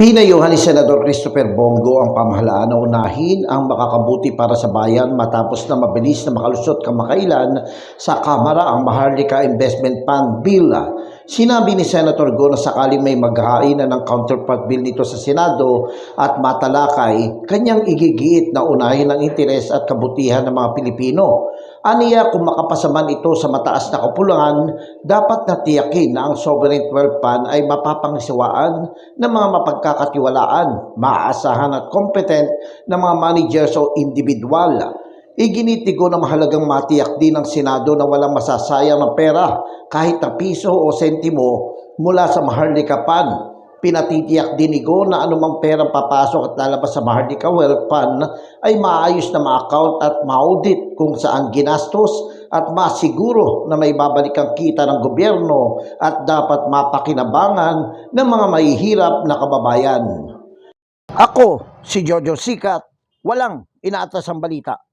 Pinayuhan ni Senador Christopher Bongo ang pamahalaan na unahin ang makakabuti para sa bayan matapos na mabilis na makalusot kamakailan sa Kamara ang Maharlika Investment Fund Bill. Sinabi ni Senator Go na sakaling may maghain na ng counterpart bill nito sa Senado at matalakay, kanyang igigiit na unahin ang interes at kabutihan ng mga Pilipino. Aniya kung makapasaman ito sa mataas na kapulangan, dapat natiyakin na ang Sovereign Wealth Fund ay mapapangisiwaan ng mga mapagkakatiwalaan, maaasahan at competent na mga managers o individual. Iginitigo na mahalagang matiyak din ng Senado na walang masasayang ng pera kahit na piso o sentimo mula sa Maharlika Fund. Pinatitiyak din ni na anumang perang papasok at lalabas sa Maharlika Wealth Fund ay maayos na ma-account at ma-audit kung saan ginastos at masiguro na may babalik ang kita ng gobyerno at dapat mapakinabangan ng mga mahihirap na kababayan. Ako, si Jojo Sikat, walang inaatas ang balita.